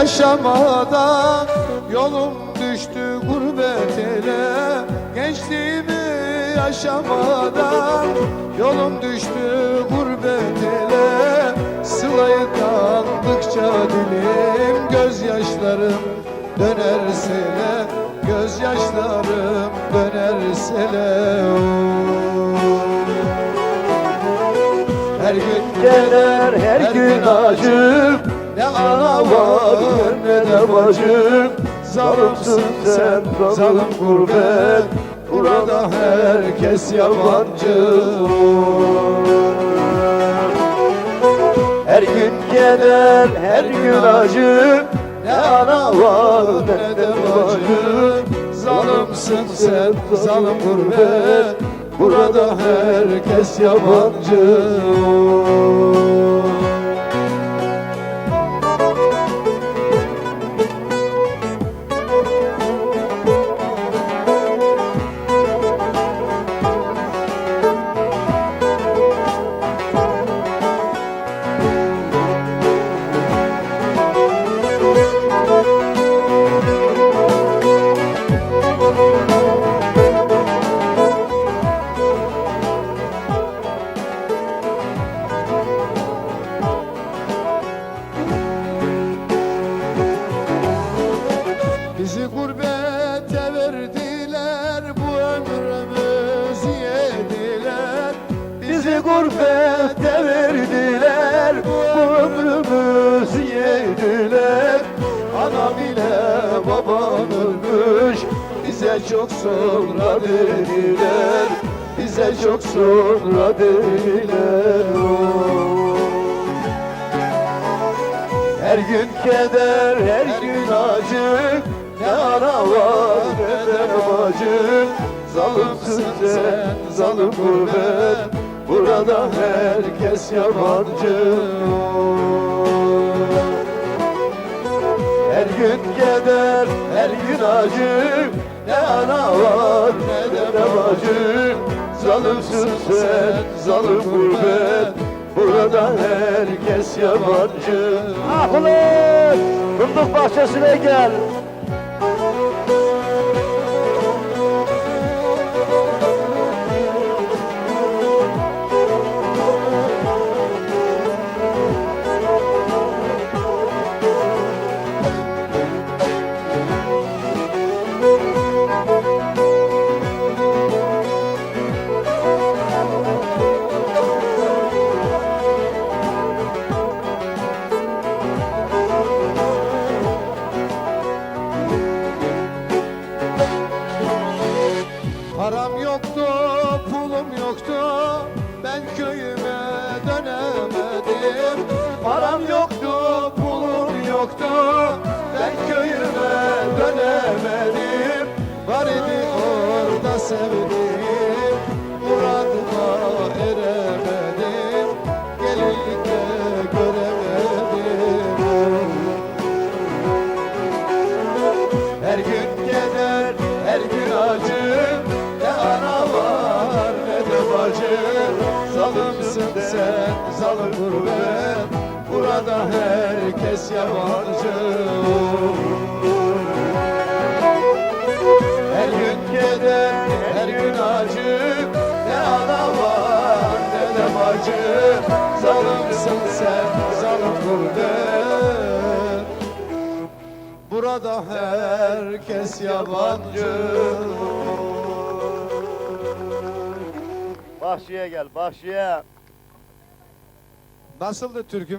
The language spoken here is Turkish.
Yaşamadan Yolum düştü gurbet ele. Gençliğimi yaşamadan Yolum düştü gurbet ele. Sılayı kandıkça dilim Gözyaşlarım döner sele. Gözyaşlarım döner sele. Her gün Gelir her gün acım ne ana var ne de bacım. Zalimsin sen zalim gurbet. Burada herkes yabancı. Her gün gelir her gün acım. Ne ana var ne de bacım. Zalimsin sen zalim gurbet. Burada herkes yabancı Bizi gurbete verdiler bu ömrümüzü yediler. Bizi gurbete verdiler Bu ömrümüzü yediler. Anam ile babam ölmüş Bize çok sonra dediler. Bize çok sonra dediler. Her gün keder her gün acı Ana var ne de bacı. Zalimsin sen zalim gurbet Burada herkes yabancı. Her gün keder her gün acı. Ne ana var ne de bacı. Zalimsin sen zalim gurbet Burada herkes yabancı. Ah ulan! Fındık bahçesine gel. Dönemedim. Param yoktu, pulum yoktu. Ben köyüme dönemedim. Var idi orada sevdiğim gurbet. Burada herkes yabancı. Her gün keder, her gün acı. Ne ana var ne de bacı. Zalimsin sen, zalim gurbet. Burada herkes yabancı. Bahçeye gel, bahçeye. Nasıldı türkümüz?